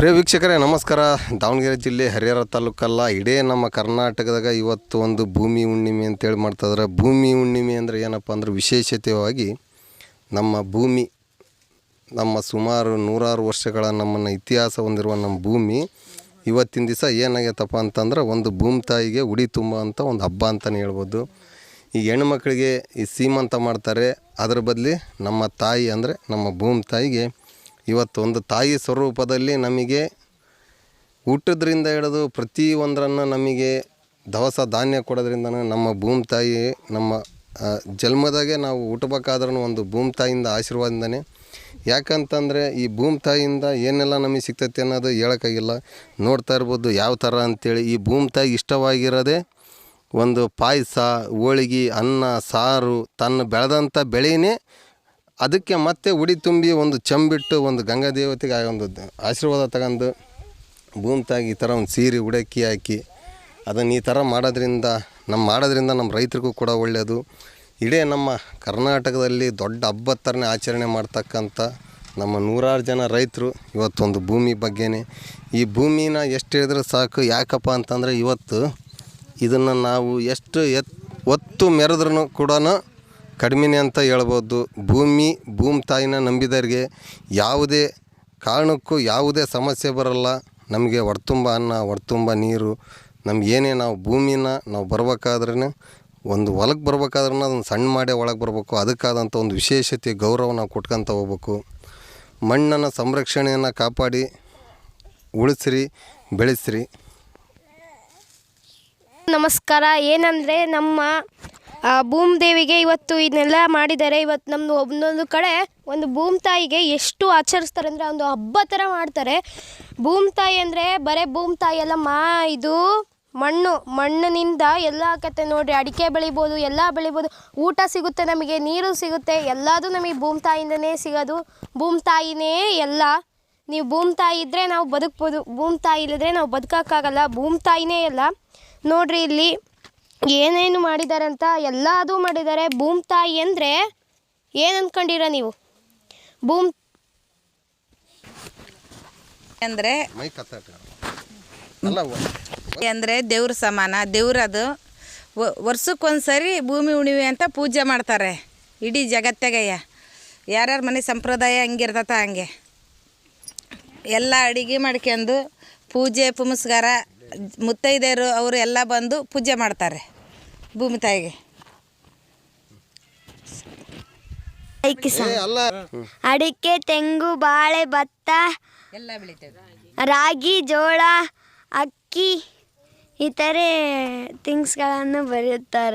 ಪ್ರಿಯ ವೀಕ್ಷಕರೇ, ನಮಸ್ಕಾರ. ದಾವಣಗೆರೆ ಜಿಲ್ಲೆ ಹರಿಹರ ತಾಲೂಕಲ್ಲ. ಇಡೇ ನಮ್ಮ ಕರ್ನಾಟಕದಾಗ ಇವತ್ತು ಒಂದು ಭೂಮಿ ಹುಣ್ಣಿಮೆ ಅಂತೇಳಿ ಮಾಡ್ತಾಯಿದ್ರೆ. ಭೂಮಿ ಹುಣ್ಣಿಮೆ ಅಂದರೆ ಏನಪ್ಪ ಅಂದ್ರೆ ವಿಶೇಷತೆಯಾಗಿ ನಮ್ಮ ಭೂಮಿ, ನಮ್ಮ ಸುಮಾರು ನೂರಾರು ವರ್ಷಗಳ ನಮ್ಮನ್ನು ಇತಿಹಾಸ ಹೊಂದಿರುವ ನಮ್ಮ ಭೂಮಿ ಇವತ್ತಿನ ದಿವಸ ಏನಾಗೈತಪ್ಪ ಅಂತಂದ್ರೆ ಒಂದು ಭೂಮಿ ತಾಯಿಗೆ ಉಡಿ ತುಂಬ ಅಂತ ಒಂದು ಹಬ್ಬ ಅಂತಲೇ ಹೇಳ್ಬೋದು. ಈ ಹೆಣ್ಮಕ್ಳಿಗೆ ಈ ಸೀಮಂತ ಮಾಡ್ತಾರೆ. ಅದರ ಬದಲಿ ನಮ್ಮ ತಾಯಿ ಅಂದರೆ ನಮ್ಮ ಭೂಮಿ ತಾಯಿಗೆ ಇವತ್ತು ಒಂದು ತಾಯಿ ಸ್ವರೂಪದಲ್ಲಿ ನಮಗೆ ಊಟದ್ರಿಂದ ಹಿಡಿದು ಪ್ರತಿ ಒಂದರನ್ನು ನಮಗೆ ದವಸ ಧಾನ್ಯ ಕೊಡೋದ್ರಿಂದ ನಮ್ಮ ಭೂಮಿ ತಾಯಿ, ನಮ್ಮ ಜನ್ಮದಾಗೆ ನಾವು ಹುಟ್ಟಬೇಕಾದ್ರೂ ಒಂದು ಭೂಮಿ ತಾಯಿಯಿಂದ ಆಶೀರ್ವಾದದಿಂದನೇ. ಯಾಕಂತಂದರೆ ಈ ಭೂಮಿ ತಾಯಿಯಿಂದ ಏನೆಲ್ಲ ನಮಗೆ ಸಿಗ್ತೈತೆ ಅನ್ನೋದು ಹೇಳೋಕ್ಕಾಗಿಲ್ಲ. ನೋಡ್ತಾ ಇರ್ಬೋದು ಯಾವ ಥರ ಅಂತೇಳಿ. ಈ ಭೂಮಿ ತಾಯಿ ಇಷ್ಟವಾಗಿರೋದೇ ಒಂದು ಪಾಯಸ, ಹೋಳಿಗೆ, ಅನ್ನ, ಸಾರು ತನ್ನ ಬೆಳೆದಂಥ ಬೆಳೆನೇ ಅದಕ್ಕೆ ಮತ್ತೆ ಉಡಿ ತುಂಬಿ ಒಂದು ಚಂಬಿಟ್ಟು ಒಂದು ಗಂಗಾ ದೇವತೆಗೆ ಒಂದು ಆಶೀರ್ವಾದ ತಗೊಂಡು ಭೂಮಿ ತಾಗಿ ಈ ಥರ ಒಂದು ಸೀರೆ ಉಡಕ್ಕಿ ಹಾಕಿ ಅದನ್ನು ಈ ಥರ ಮಾಡೋದ್ರಿಂದ ನಮ್ಮ ಮಾಡೋದ್ರಿಂದ ನಮ್ಮ ರೈತರಿಗೂ ಕೂಡ ಒಳ್ಳೆಯದು. ಇಡೀ ನಮ್ಮ ಕರ್ನಾಟಕದಲ್ಲಿ ದೊಡ್ಡ ಹಬ್ಬದ ಥರನೇ ಆಚರಣೆ ಮಾಡ್ತಕ್ಕಂಥ ನಮ್ಮ ನೂರಾರು ಜನ ರೈತರು ಇವತ್ತೊಂದು ಭೂಮಿ ಬಗ್ಗೆನೇ. ಈ ಭೂಮಿನ ಎಷ್ಟು ಹೇಳಿದ್ರೆ ಸಾಕು, ಯಾಕಪ್ಪ ಅಂತಂದರೆ ಇವತ್ತು ಇದನ್ನು ನಾವು ಎಷ್ಟು ಎತ್ ಒತ್ತು ಮೆರೆದ್ರೂ ಕೂಡ ಕಡಿಮೆನೆ ಅಂತ ಹೇಳ್ಬೋದು. ಭೂಮಿ ಭೂಮಿ ತಾಯಿನ ನಂಬಿದವ್ರಿಗೆ ಯಾವುದೇ ಕಾರಣಕ್ಕೂ ಯಾವುದೇ ಸಮಸ್ಯೆ ಬರಲ್ಲ. ನಮಗೆ ಹೊಡ್ತುಂಬ ಅನ್ನ ಹೊಡ್ತುಂಬ ನೀರು ನಮ್ಗೆ ಏನೇ ನಾವು ಭೂಮಿನ ನಾವು ಬರ್ಬೇಕಾದ್ರೇ ಒಂದು ಹೊಲಕ್ಕೆ ಬರ್ಬೇಕಾದ್ರೂ ಅದನ್ನು ಸಣ್ಣ ಮಾಡೇ ಒಳಗೆ ಬರಬೇಕು. ಅದಕ್ಕಾದಂಥ ಒಂದು ವಿಶೇಷತೆ, ಗೌರವ ನಾವು ಕೊಟ್ಕೊತ ಹೋಗ್ಬೇಕು. ಮಣ್ಣನ್ನು ಸಂರಕ್ಷಣೆಯನ್ನು ಕಾಪಾಡಿ, ಉಳಿಸ್ರಿ, ಬೆಳೆಸ್ರಿ. ನಮಸ್ಕಾರ. ಏನಂದರೆ ನಮ್ಮ ಆ, ಭೂಮಿ ದೇವಿಗೆ ಇವತ್ತು ಇದನ್ನೆಲ್ಲ ಮಾಡಿದ್ದಾರೆ. ಇವತ್ತು ನಮ್ಮದು ಒಂದೊಂದು ಕಡೆ ಒಂದು ಭೂಮ್ತಾಯಿಗೆ ಎಷ್ಟು ಆಚರಿಸ್ತಾರೆ ಅಂದರೆ ಒಂದು ಹಬ್ಬ ಥರ ಮಾಡ್ತಾರೆ. ಭೂಮ್ ತಾಯಿ ಅಂದರೆ ಬರೀ ಭೂಮ್ ತಾಯಿ ಅಲ್ಲ ಮಾ ಇದು ಮಣ್ಣು. ಮಣ್ಣಿನಿಂದ ಎಲ್ಲ ಆಕತ್ತೆ ನೋಡ್ರಿ. ಅಡಿಕೆ ಬೆಳಿಬೋದು ಎಲ್ಲ ಬೆಳಿಬೋದು. ಊಟ ಸಿಗುತ್ತೆ ನಮಗೆ ನೀರು ಸಿಗುತ್ತೆ. ಎಲ್ಲದೂ ನಮಗೆ ಭೂಮ್ ತಾಯಿಯಿಂದನೇ ಸಿಗೋದು. ಭೂಮ್ತಾಯಿನೇ ಎಲ್ಲ. ನೀವು ಭೂಮ್ತಾಯಿ ಇದ್ದರೆ ನಾವು ಬದುಕ್ಬೋದು. ಭೂಮ್ತಾಯಿ ಇಲ್ಲದ್ರೆ ನಾವು ಬದುಕೋಕ್ಕಾಗಲ್ಲ. ಭೂಮ್ತಾಯಿನೇ ಎಲ್ಲ. ನೋಡ್ರಿ ಇಲ್ಲಿ ಏನೇನು ಮಾಡಿದ್ದಾರೆ ಅಂತ ಎಲ್ಲದೂ ಮಾಡಿದ್ದಾರೆ ಭೂಮಿ ತಾಯಿ ಅಂದರೆ ಏನು ಅಂದ್ಕೊಂಡಿರ ನೀವು? ಭೂಮ್ ಅಂದರೆ ಅಂದರೆ ದೇವ್ರ ಸಮಾನ. ದೇವ್ರದು ವರ್ಷಕ್ಕೊಂದು ಸರಿ ಭೂಮಿ ಉಣಿವೆ ಅಂತ ಪೂಜೆ ಮಾಡ್ತಾರೆ. ಇಡೀ ಜಗತ್ತಾಗಯ್ಯ ಯಾರ್ಯಾರ ಮನೆ ಸಂಪ್ರದಾಯ ಹಂಗಿರ್ತತ ಹಂಗೆ. ಎಲ್ಲ ಅಡುಗೆ ಮಾಡ್ಕೊಂಡು ಪೂಜೆ ಪುಮಸ್ಕಾರ ಮುತ್ತೈದೆಯರು ಅವರು ಎಲ್ಲ ಬಂದು ಪೂಜೆ ಮಾಡ್ತಾರೆ ಭೂಮಿ ತಾಯಿಗೆ. ಅಡಿಕೆ ತೆಂಗು ಬಾಳೆ ಭತ್ತ ಎಲ್ಲ ಬೆಳಿತೇವೆ. ರಾಗಿ ಜೋಳ ಅಕ್ಕಿ ಇತರೆ ಥಿಂಗ್ಸ್ ಥಿಂಗ್ಸ್ಗಳನ್ನು ಬರೆಯುತ್ತಾರೆ.